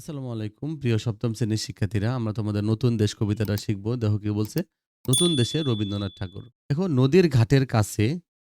আসসালামু আলাইকুম। প্রিয় সপ্তম শ্রেণির শিক্ষার্থীরা, আমরা তোমাদের নতুন দেশ কবিতাটা শিখব। দেখো কি বলছে, নতুন দেশে রবীন্দ্রনাথ ঠাকুর। দেখো, নদীর ঘাটের কাছে,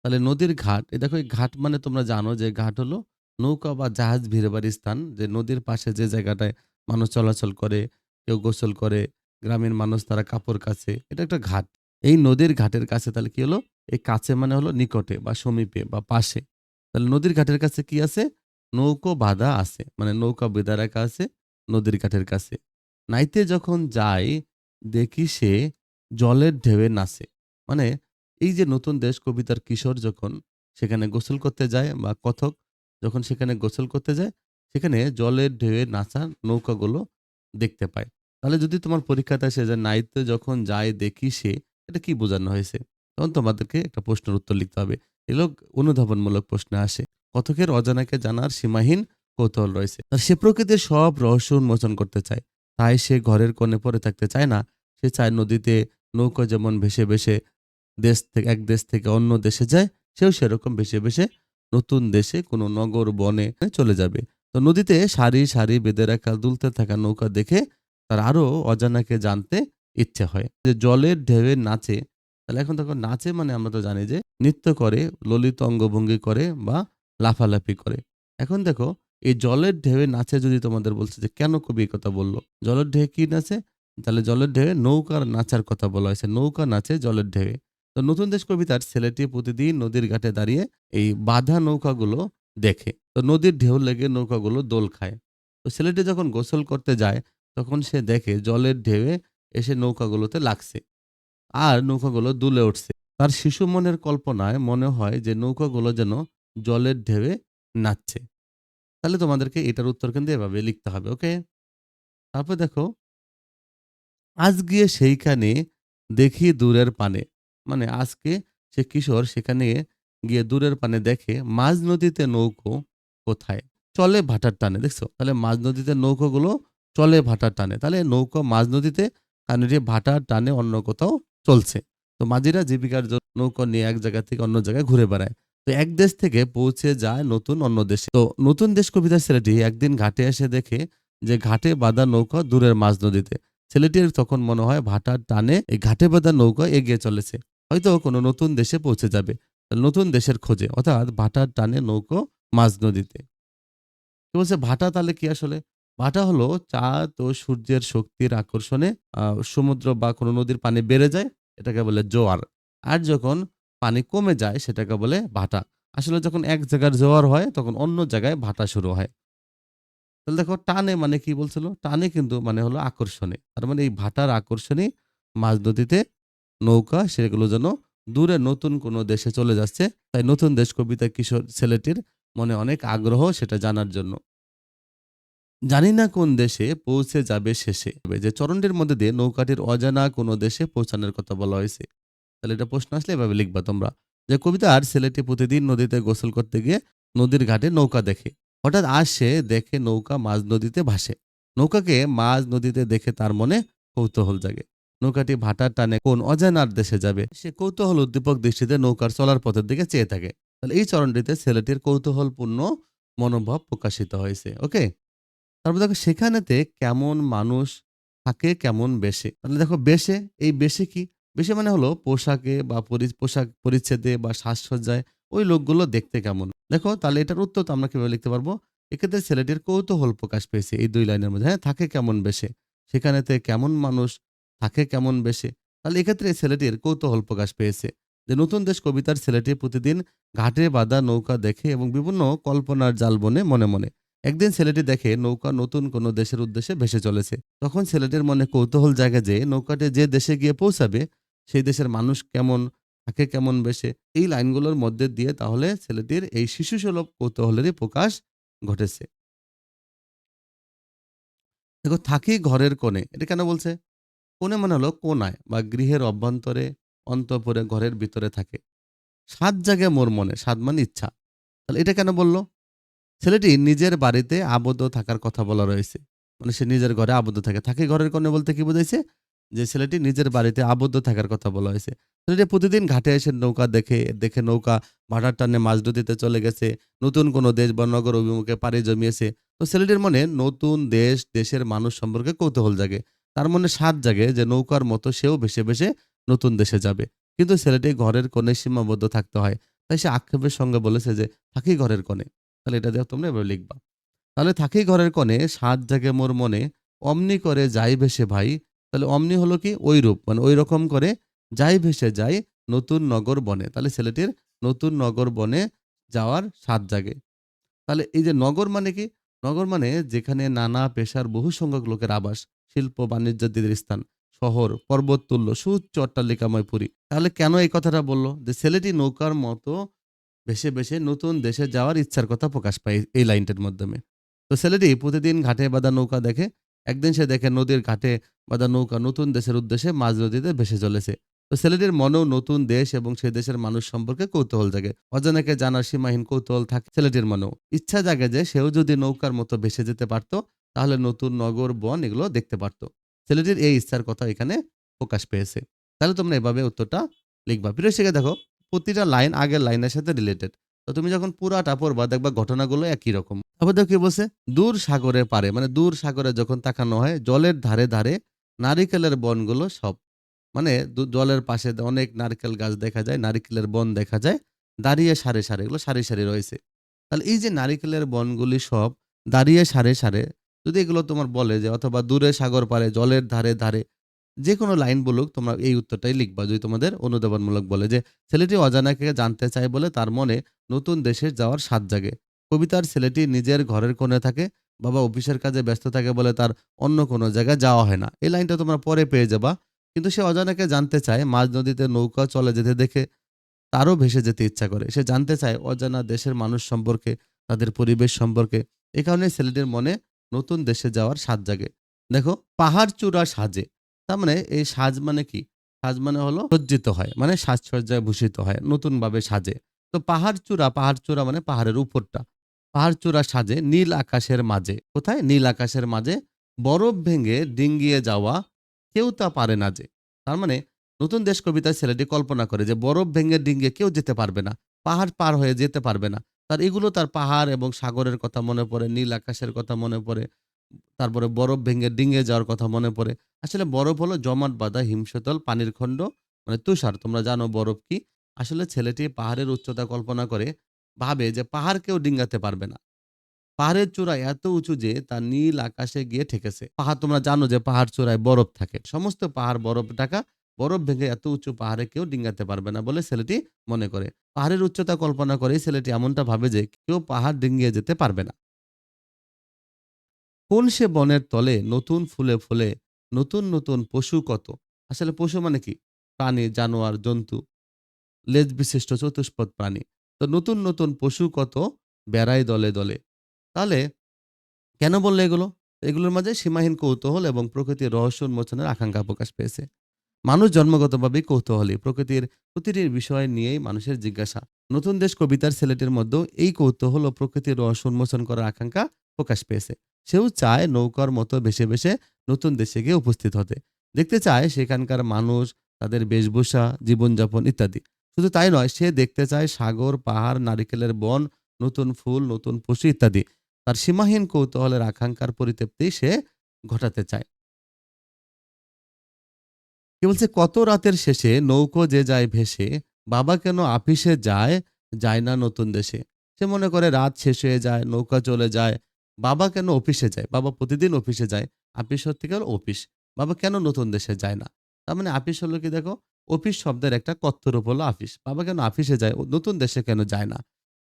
তাহলে নদীর ঘাট এ দেখো, এই ঘাট মানে তোমরা জানো যে ঘাট হলো নৌকা বা জাহাজ ভিড়েবার স্থান, যে নদীর পাশে যে জায়গাটায় মানুষ চলাচল করে, কেউ গোসল করে গ্রামীণ মানুষ তারা কাপড় কাছে, এটা একটা ঘাট। এই নদীর ঘাটের কাছে তাহলে কি হলো? এই কাছে মানে হলো নিকটে বা সমীপে বা পাশে। তাহলে নদীর ঘাটের কাছে কি আছে? নৌকো বাঁধা আছে মানে নৌকা বেঁধা রাখা আছে নদীর কাঠের কাছে। নাইতে যখন যায় দেখি সে জলের ঢেউয়ে নাচে। মানে এই যে নতুন দেশ কবিতার কিশোর যখন সেখানে গোসল করতে যায় বা কথক যখন সেখানে গোসল করতে যায়, সেখানে জলের ঢেউয়ে নাচা নৌকাগুলো দেখতে পায়। তাহলে যদি তোমার পরীক্ষাতে আসে যে নাইতে যখন যায় দেখি সে, এটা কি বোঝানো হয়েছে? তখন তোমাদেরকে একটা প্রশ্নের উত্তর লিখতে হবে। এগুলো অনুধাবনমূলক প্রশ্নে আসে। কথকের অজানাকে জানার সীমাহীন কৌতূহল রয়েছে। আর সে প্রকৃতির সব রহস্য উন্মোচন করতে চায়। তাই সে ঘরের কোণে পড়ে থাকতে চায় না। সে চায় নদীতে নৌকা যেমন ভেসে ভেসে দেশ থেকে এক দেশ থেকে অন্য দেশে যায়, সেও সেরকম ভেসে ভেসে নতুন দেশে কোনো নগর বনে চলে যাবে। তো নদীতে সারি সারি বেঁধে রাখা, দুলতে থাকা নৌকা দেখে তার আরও অজানাকে জানতে ইচ্ছে হয়। যে জলের ঢেউয়ে নাচে, তাহলে এখন দেখো নাচে মানে আমরা তো জানি যে নৃত্য করে, ললিত অঙ্গভঙ্গি করে বা লাফালাফি করে। এখন দেখো, এই জলের ঢেউয়ে নাচে যদি তোমাদের বলছে যে, কেন কবি কথা বলল? জলের ঢেউ কি নাচে? তাহলে জলের ঢেউয়ে নৌকার নাচার কথা বলা হয়েছে। নৌকা নাচে জলের ঢেউয়ে। তো নতুন দেশ কবিতার ছেলেটি প্রতিদিন নদীর ঘাটে দাঁড়িয়ে এই বাঁধা নৌকাগুলো দেখে। তো নদীর ঢেউ লেগে নৌকাগুলো দোল খায়। তো ছেলেটি যখন গোসল করতে যায়, তখন সে দেখে জলের ঢেউয়ে এসে নৌকাগুলোতে লাগছে আর নৌকাগুলো দুলে উঠছে। তার শিশু মনের কল্পনায় মনে হয় যে, নৌকাগুলো যেন জলের ঢেউয়ে নাচছে। তাহলে তোমাদেরকে এটার উত্তর কিন্তু এভাবে লিখতে হবে, ওকে? তারপর দেখো, আজ গিয়ে সেইখানে দেখি দূরের পানে। মানে আজকে সে কিশোর সেখানে গিয়ে দূরের পানে দেখে, মাঝ নদীতে নৌকো কোথায়? চলে ভাটার টানে। দেখছ? তাহলে মাঝ নদীতে নৌকোগুলো চলে ভাটার টানে। তাহলে নৌকো মাঝ নদীতে কানেরে ভাটার টানে অন্য কোথাও চলছে। তো মাঝিরা জীবিকার জন্য নৌকো নিয়ে এক জায়গা থেকে অন্য জায়গায় ঘুরে বেড়ায়। তো এক দেশ থেকে পৌঁছে যায় নতুন অন্য দেশে। তো নতুন দেশ কবিতার ছেলেটি একদিন ঘাটে এসে দেখে যে ঘাটে বাঁধা নৌকা দূরের মাঝ নদীতে। ছেলেটির তখন মনে হয় ভাটার টানে এই ঘাটে বাঁধা নৌকা এগিয়ে চলেছে। হয়তো কোনো নতুন দেশে পৌঁছে যাবে, নতুন দেশের খোঁজে, অর্থাৎ ভাটার টানে নৌকো মাঝ নদীতে। তো বলছে, ভাটা তাহলে কি আসলে? ভাটা হলো চাঁদ ও সূর্যের শক্তির আকর্ষণে সমুদ্র বা কোনো নদীর পানি বেড়ে যায়, এটাকে বলে জোয়ার। আর যখন পানি কমে যায় সেটাকে বলে ভাটা। আসলে যখন এক জায়গার জোয়ার হয়, তখন অন্য জায়গায় ভাটা শুরু হয়। তাহলে দেখো টানে মানে কি বলছিল? টানে কিন্তু মানে হলো আকর্ষণে। তার মানে এই ভাটার আকর্ষণে মাঝ নদীতে নৌকা, সেগুলো যেন দূরে নতুন কোনো দেশে চলে যাচ্ছে। তাই নতুন দেশ কবিতা কিশোর ছেলেটির মনে অনেক আগ্রহ সেটা জানার জন্য। জানি না কোন দেশে পৌঁছে যাবে শেষে। যে চরণটির মধ্যে দিয়ে নৌকাটির অজানা কোনো দেশে পৌঁছানোর কথা বলা হয়েছে। তাহলে এটা প্রশ্ন আসলে এভাবে লিখবা তোমরা যে কবিতার ছেলেটি প্রতিদিন নদীতে গোসল করতে গিয়ে নদীর ঘাটে নৌকা দেখে। হঠাৎ আসে, দেখে নৌকা মাঝ নদীতে ভাসে। নৌকাকে মাঝ নদীতে দেখে তার মনে কৌতূহল জাগে। নৌকাটি ভাটার টানে কোন অজানার দেশে যাবে? সে কৌতূহল উদ্দীপক দৃষ্টিতে নৌকার চলার পথের দিকে চেয়ে থাকে। তাহলে এই চরণটিতে ছেলেটির কৌতূহলপূর্ণ মনোভাব প্রকাশিত হয়েছে, ওকে? তারপর দেখো, সেখানেতে কেমন মানুষ থাকে, কেমন বেশে? তাহলে দেখো, বেশে, এই বেশে কি? বেশে মানে হলো পোশাকে বা পোশাক পরিচ্ছেদে বা সাজসজ্জায় ওই লোকগুলো দেখতে কেমন? দেখো, তাহলে এটার উত্তর তো আমরা কীভাবে লিখতে পারব? এক্ষেত্রে ছেলেটির কৌতূহল প্রকাশ পেয়েছে এই দুই লাইনের মধ্যে। হ্যাঁ থাকে কেমন বেশে? সেখানেতে কেমন মানুষ, থাকে কেমন বেশে? তাহলে এক্ষেত্রে ছেলেটির কৌতূহল প্রকাশ পেয়েছে যে নতুন দেশ কবিতার ছেলেটি প্রতিদিন ঘাটে বাঁধা নৌকা দেখে এবং বিভিন্ন কল্পনার জাল বনে মনে মনে। একদিন ছেলেটি দেখে নৌকা নতুন কোনো দেশের উদ্দেশ্যে ভেসে চলেছে। তখন ছেলেটির মনে কৌতূহল জায়গা যে নৌকাটি যে দেশে গিয়ে পৌঁছাবে সেই দেশের মানুষ কেমন, থাকে কেমন বেশে, এই লাইনগুলোর মধ্যে দিয়ে তাহলে ছেলেটির এই শিশুসুলভ কৌতূহলেরই প্রকাশ ঘটেছে। দেখো, থাকি ঘরের কোণে, এটা কেন বলছে? কোণে মানে হলো কোনায় বা গৃহের অভ্যন্তরে, অন্তঃপুরে, ঘরের ভিতরে থাকে। সাত জায়গায় মোর মনে সাত মানে ইচ্ছা। তাহলে এটা কেন বলল? ছেলেটি নিজের বাড়িতে আবদ্ধ থাকার কথা বলা রয়েছে। মানে সে নিজের ঘরে আবদ্ধ থাকে। থাকে ঘরের কোণে বলতে কি বোঝাইছে? যে ছেলেটি নিজের বাড়িতে আবদ্ধ থাকার কথা বলা হয়েছে। ছেলেটি প্রতিদিন ঘাটে এসে নৌকা দেখে, দেখে নৌকা ভাটার টানে মাছ নদীতে চলে গেছে। নতুন কোনো দেশ বা নগর অভিমুখে পাড়ি জমিয়েছে। তো ছেলেটির মনে নতুন দেশ, দেশের মানুষ সম্পর্কে কৌতূহল জাগে। তার মনে স্বাদ জাগে যে নৌকার মতো সেও ভেসে, ভেসে নতুন দেশে যাবে। কিন্তু ছেলেটি ঘরের কোণে সীমাবদ্ধ থাকতে হয়। তাই সে আক্ষেপের সঙ্গে বলেছে যে, "থাকি ঘরের কোণে।" তাহলে এটা দিয়ে তোমরা এভাবে লিখবা। তাহলে থাকি ঘরের কোণে স্বাদ জাগে মোর মনে, অমনি করে যাই ভেসে ভাই। তাহলে অমনি হলো কি? ঐরূপ মানে ঐরকম করে যাই ভেসে যাই নতুন নগর বনে। তাহলে ছেলেটির নতুন নগর বনে যাওয়ার স্বাদ জাগে। তাহলে এই যে নগর মানে কি? নগর মানে যেখানে নানা পেশার বহু সংখ্যক লোকের আবাস, শিল্প বাণিজ্যদের স্থান, শহর, পর্বততুল্য সুচ্চ অট্টালিকাময় পুরী। তাহলে কেন এই কথাটা বলল যে ছেলেটি নৌকার মতো ভেসে, ভেসে নতুন দেশে যাওয়ার ইচ্ছার কথা প্রকাশ পায় এই লাইনটার মাধ্যমে। তো ছেলেটি প্রতিদিন ঘাটে বাঁধা নৌকা দেখে। একদিন সে দেখে নদীর ঘাটে বাঁধা নৌকা নতুন দেশের উদ্দেশ্যে মাঝ নদীতে ভেসে চলেছে। তো ছেলেটির মনেও নতুন দেশ এবং সে দেশের মানুষ সম্পর্কে কৌতূহল জাগে। অজানাকে জানার সীমাহীন কৌতূহল থাকে ছেলেটির মনেও। ইচ্ছা জাগে যে সেও যদি নৌকার মতো ভেসে যেতে পারত, তাহলে নতুন নগর, বন এগুলো দেখতে পারত। ছেলেটির এই ইচ্ছার কথা এখানে প্রকাশ পেয়েছে। তাহলে তোমরা এভাবে উত্তরটা লিখবা। প্রিয় শিক্ষা দেখো, প্রতিটা লাইন আগের লাইনের সাথে রিলেটেড। তো তুমি যখন পুরাটা পড়বা দেখবা ঘটনাগুলো একই রকম। তারপর দেখো কি বলছে? দূর সাগরের পারে মানে দূর সাগরে যখন তাকানো হয় জলের ধারে, ধারে নারিকেলের বনগুলো সব। মানে জলের পাশে অনেক নারকেল গাছ দেখা যায়, নারিকেলের বন দেখা যায়। দাঁড়িয়ে সারে সারে এগুলো সারি, সারি রয়েছে। তাহলে এই যে নারিকেলের বনগুলি সব দাঁড়িয়ে সারে সারে যদি এগুলো তোমার বলে যে অথবা দূরে সাগর পারে জলের ধারে, ধারে যেকোনো লাইন বলুক তোমরা এই উত্তরটাই লিখবা যদি তোমাদের অনুধাবনমূলক বলে যে ছেলেটি অজানাকে জানতে চায় বলে তার মনে নতুন দেশে যাওয়ার স্বাদ জাগে। কবিতার ছেলেটি নিজের ঘরের কোণে থাকে। বাবা অফিসের কাজে ব্যস্ত থাকে বলে তার অন্য কোনো জায়গায় যাওয়া হয় না। এই লাইনটা তোমরা পরে পেয়ে যাবা। কিন্তু সে অজানাকে জানতে চায় মাঝ নদীতে নৌকা চলে যেতে দেখে তারও ভেসে যেতে ইচ্ছা করে। সে জানতে চায় অজানা দেশের মানুষ সম্পর্কে, তাদের পরিবেশ সম্পর্কে। এ কারণে ছেলেটির মনে নতুন দেশে যাওয়ার স্বাদ জাগে। দেখো পাহাড় চূড়া সাজে। তার মানে এই সাজ মানে কি? সাজ মানে হলো সজ্জিত হয়। মানে সাজসজ্জায় ভূষিত হয়। নতুনভাবে সাজে। তো পাহাড় চূড়া, পাহাড় চূড়া মানে পাহাড়ের উপরটা। পাহাড় চূড়া সাজে নীল আকাশের মাঝে। কোথায়? নীল আকাশের মাঝে বরফ ভেঙে ডিঙ্গিয়ে যাওয়া কেউ তা পারে না যে। তার মানে নতুন দেশ কবিতায় ছেলেটি কল্পনা করে যে বরফ ভেঙে ডিঙ্গিয়ে কেউ যেতে পারবে না। পাহাড় পার হয়ে যেতে পারবে না। তার এগুলো তার পাহাড় এবং সাগরের কথা মনে পড়ে, নীল আকাশের কথা মনে পড়ে। তারপরে বরফ ভেঙে ডিঙ্গিয়ে যাওয়ার কথা মনে পড়ে। আসলে বরফ হলো জমাট বাঁধা হিমশীতল পানির খণ্ড মানে তুষার। তোমরা জানো বরফ কি? আসলে ছেলেটি পাহাড়ের উচ্চতা কল্পনা করে, ভাবে যে পাহাড় কেউ ডিঙ্গাতে পারবে না। পাহাড়ের চূড়া এত উঁচু যে তা নীল আকাশে গিয়ে ঠেকেছে। পাহাড় তোমরা জানো যে পাহাড় চূড়ায় বরফ থাকে। সমস্ত পাহাড় বরফ ঢাকা। বরফ ভেঙে এত উঁচু পাহাড়ে কেউ ডিঙ্গাতে পারবে না বলে ছেলেটি মনে করে। পাহাড়ের উচ্চতা কল্পনা করেই ছেলেটি এমনটা ভাবে যে কেউ পাহাড় ডিঙ্গিয়ে যেতে পারবে না। কোন সে বনের তলে নতুন ফুলে ফুলে নতুন, নতুন পশু কত। আসলে পশু মানে কি? প্রাণী, জানোয়ার, জন্তু, লেজ বিশিষ্ট চতুষ্পদ প্রাণী। তো নতুন, নতুন পশু কত বেড়ায় দলে, দলে। তাহলে কেন বলল এগুলো? এগুলোর মাঝে সীমাহীন কৌতূহল এবং প্রকৃতির রহস্য উন্মোচনের আকাঙ্ক্ষা প্রকাশ পেয়েছে। মানুষ জন্মগতভাবেই কৌতূহলী। প্রকৃতির প্রতিটি বিষয় নিয়েই মানুষের জিজ্ঞাসা। নতুন দেশ কবিতার ছেলেটির মধ্যেও এই কৌতূহল ও প্রকৃতির রহস্য উন্মোচন করার আকাঙ্ক্ষা প্রকাশ পেয়েছে। সেও চায় নৌকার মতো ভেসে, ভেসে নতুন দেশে গিয়ে উপস্থিত হতে। দেখতে চায় সেখানকার মানুষ, তাদের বেশভূষা, জীবনযাপন ইত্যাদি। শুধু তাই নয় সে দেখতে চায় সাগর, পাহাড়, নারিকেলের বন, নতুন ফুল, নতুন পশু ইত্যাদি। তার সীমাহীন কৌতূহলের আকাঙ্ক্ষার পরিতৃপ্তি সে ঘটাতে চায়। কি বলছে? কত রাতের শেষে নৌকো যে যায় ভেসে, বাবা কেন আপিসে যায়, যায় না নতুন দেশে। সে মনে করে রাত শেষ হয়ে যায়, নৌকা চলে যায়। বাবা কেন অফিসে যায়? বাবা প্রতিদিন অফিসে যায়। আপিস হচ্ছে গেল অফিস। বাবা কেন নতুন দেশে যায় না? তার মানে আপিস হলো কি দেখো? অফিস শব্দের একটা রূপ হলো আপিস। বাবা কেন আপিসে যায়? নতুন দেশে কেন যায় না?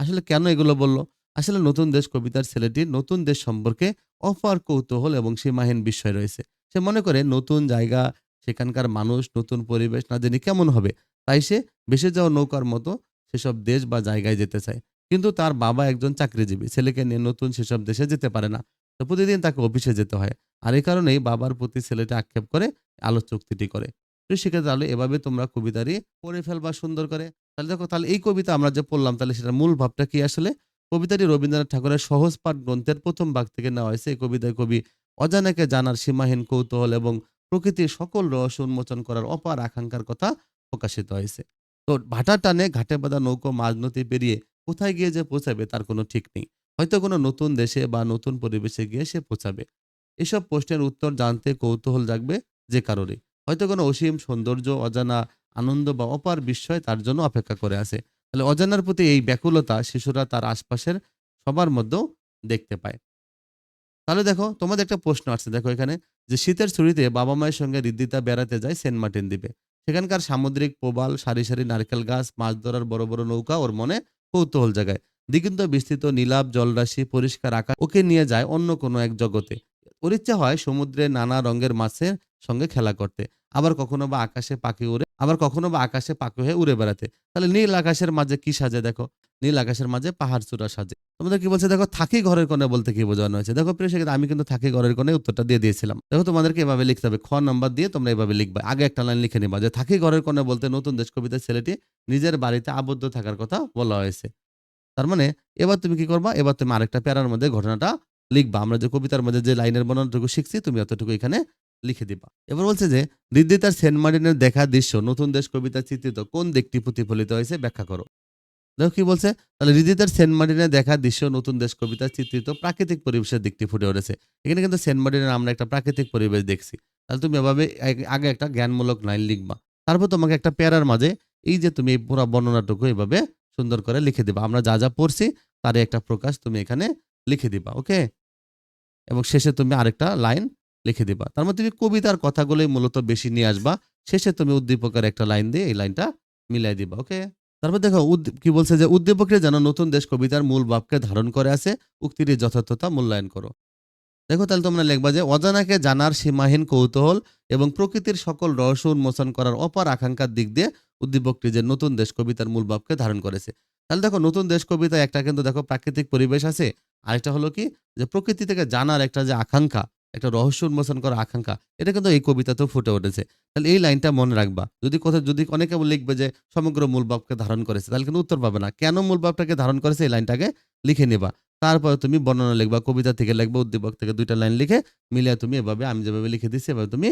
আসলে কেন এগুলো বলল? আসলে নতুন দেশ কবিতার ছেলেটি নতুন দেশ সম্পর্কে অপার কৌতূহল এবং সীমাহীন বিস্ময় রয়েছে। সে মনে করে নতুন জায়গা, সেখানকার মানুষ, নতুন পরিবেশ না জানি কেমন হবে। তাই সে ভেসে যাওয়া নৌকার মতো সেসব দেশ বা জায়গায় যেতে চায়। কিন্তু তার বাবা একজন চাকরিজীবী। ছেলেকে নিয়ে নতুন সেসব দেশে যেতে পারে না। তো প্রতিদিন তাকে অফিসে যেতে হয়। আর এই কারণেই বাবার প্রতি ছেলেটি আক্ষেপ করে, আলোচ্য উক্তিটি করে। সেক্ষেত্রে তাহলে এভাবে তোমরা কবিতাটি পড়ে ফেলবা সুন্দর করে। তাহলে দেখো, তাহলে এই কবিতা আমরা যে পড়লাম, তাহলে সেটার মূল ভাবটা কি আসলে? কবিতাটি রবীন্দ্রনাথ ঠাকুরের সহজ পাঠ গ্রন্থের প্রথম ভাগ থেকে নেওয়া হয়েছে। এই কবিতায় কবি অজানাকে জানার সীমাহীন কৌতূহল এবং প্রকৃতির সকল রহস্য উন্মোচন করার অপার আকাঙ্ক্ষার কথা প্রকাশিত হয়েছে তো ভাটার টানে ঘাটে বাঁধা নৌকো, মাঝ নদী পেরিয়ে কোথায় গিয়ে যে পৌঁছাবে তার কোনো ঠিক নেই। হয়তো কোনো নতুন দেশে বা নতুন পরিবেশে গিয়ে সে পৌঁছাবে। এসব প্রশ্নের উত্তর জানতে কৌতূহল জাগবে যে কারোরই। হয়তো কোনো অসীম সৌন্দর্য, অজানা আনন্দ বা অপার বিস্ময় তার জন্য অপেক্ষা করে আছে। তাহলে অজানার প্রতি এই ব্যাকুলতা শিশুরা তার আশপাশের সবার মধ্যেও দেখতে পায়। তাহলে দেখো, তোমাদের একটা প্রশ্ন আসছে। দেখো এখানে যে শীতের ছুটিতে বাবা মায়ের সঙ্গে রিদ্দিতা বেড়াতে যায় সেন্ট মার্টিন দ্বীপে। সেখানকার সামুদ্রিক প্রবাল, সারি সারি নারকেল গাছ, মাছ ধরার বড় বড় নৌকা ওর মনে কৌতূহল জাগায়। দিগন্ত বিস্তৃত নীলাভ জলরাশি পরিষ্কার আকাশ ওকে নিয়ে যায় অন্য কোনো এক জগতে। ওর ইচ্ছা হয় সমুদ্রে নানা রঙের মাছের সঙ্গে খেলা করতে। আবার কখনো বা আকাশে পাখি উড়ে, আবার কখনো বা আকাশে পাখি হয়ে উড়ে বেড়াতে। তাহলে নীল আকাশের মাঝে কি সাজে দেখো? নীল আকাশের মাঝে পাহাড় চূড়া সাজে। তোমাদের কি বলছে? দেখো, থাকি ঘরের কোণে বলতে কি বোঝানো হয়েছে? দেখো, প্রিয় সেক্ষেত্রে আমি কিন্তু থাকি ঘরের কোণে উত্তরটা দিয়ে দিয়েছিলাম। দেখো, তোমাদেরকে এভাবে লিখতে হবে। খ নাম্বার দিয়ে তোমরা এভাবে লিখবে। আগে একটা লাইন লিখে নিবা যে, থাকি ঘরের কোণে বলতে নতুন দেশ কবিতার ছেলেটি নিজের বাড়িতে আবদ্ধ থাকার কথা বলা হয়েছে। তার মানে এবার তুমি কি করবা? এবার তুমি আরেকটা প্যারার মধ্যে ঘটনাটা লিখবা। আমরা যে কবিতার মধ্যে যে লাইনের বর্ণনাটুকু শিখছি, তুমি অতটুকু এখানে লিখে দিবা। এবার বলছে যে রিদ্দি তার সেন্ট মার্টিনের দেখা দৃশ্য, নতুন দেশ কবিতা চিত্রিত, কোন দিকটি প্রতিফলিত হয়েছে ব্যাখ্যা করো। দেখো কি বলছে, তাহলে রিদিতার সেন্ট মার্টিনে দেখা দৃশ্য, নতুন দেশ কবিতা চিত্রিত, প্রাকৃতিক পরিবেশের দিকটি ফুটে উঠেছে। এখানে কিন্তু সেন্ট মার্টিনের আমরা একটা প্রাকৃতিক পরিবেশ দেখছি। তাহলে তুমি এভাবে আগে একটা জ্ঞানমূলক লাইন লিখবা। তারপর তোমাকে একটা প্যারার মাঝে এই যে তুমি এই পুরো বর্ণনাটুকু এভাবে সুন্দর করে লিখে দিবা। আমরা যা যা পড়ছি, তারই একটা প্রকাশ তুমি এখানে লিখে দিবা, ওকে? এবং শেষে তুমি আরেকটা লাইন লিখে দিবা। তার মধ্যে তুমি কবিতার কথাগুলোই মূলত বেশি নিয়ে আসবা। শেষে তুমি উদ্দীপকের একটা লাইন দিয়ে এই লাইনটা মিলাই দিবা, ওকে? তারপর দেখো কি বলছে যে, উদ্দীপকের যেন নতুন দেশ কবিতার মূল ভাবকে ধারণ করে আছে উক্তির যথার্থতা মূল্যায়ন করো। দেখো, তাহলে তোমরা লিখবা যে, অজানাকে জানার সীমাহীন কৌতূহল এবং প্রকৃতির সকল রহস্য উন্মোচন করার অপার আকাঙ্ক্ষার দিক দিয়ে উদ্দীপকটি যে নতুন দেশ কবিতার মূল ভাবকে ধারণ করেছে। তাহলে দেখো, নতুন দেশ কবিতা একটা কিন্তু দেখো প্রাকৃতিক পরিবেশ আছে। আরেকটা হলো কি? যে, প্রকৃতি থেকে জানার একটা যে আকাঙ্ক্ষা একটা রহস্য উন্মোচন করার আকাঙ্ক্ষা, এটা কিন্তু এই কবিতাতেও ফুটে উঠেছে। তাহলে এই লাইনটা মনে রাখবা। যদি কোথাও, যদি অনেকে লিখবে যে সমগ্র মূল ভাবকে ধারণ করেছে, তাহলে কিন্তু উত্তর পাবে না। কেন মূল ভাবটাকে ধারণ করেছে এই লাইনটাকে লিখে নেবা। তারপরে তুমি বর্ণনা লিখবা, কবিতা থেকে লিখবা, উদ্দীপক থেকে দুইটা লাইন লিখে মিলিয়ে তুমি এভাবে, আমি যেভাবে লিখে দিচ্ছি এভাবে তুমি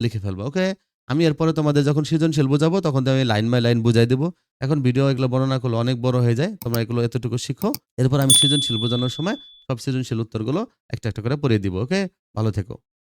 লিখে ফেলবা ওকে আমি এরপরে তোমাদের যখন সৃজনশীল বোঝাবো, তখন আমি লাইন বাই লাইন বুঝাই দেবো। এখন ভিডিও এগুলো বর্ণনা করলে অনেক বড় হয়ে যায়। তোমরা এগুলো এতটুকু শিখো। এরপর আমি সৃজনশীল বোঝানোর সময় সব সৃজনশীল উত্তরগুলো একটা একটা করে পড়িয়ে দিব ওকে ভালো থেকো।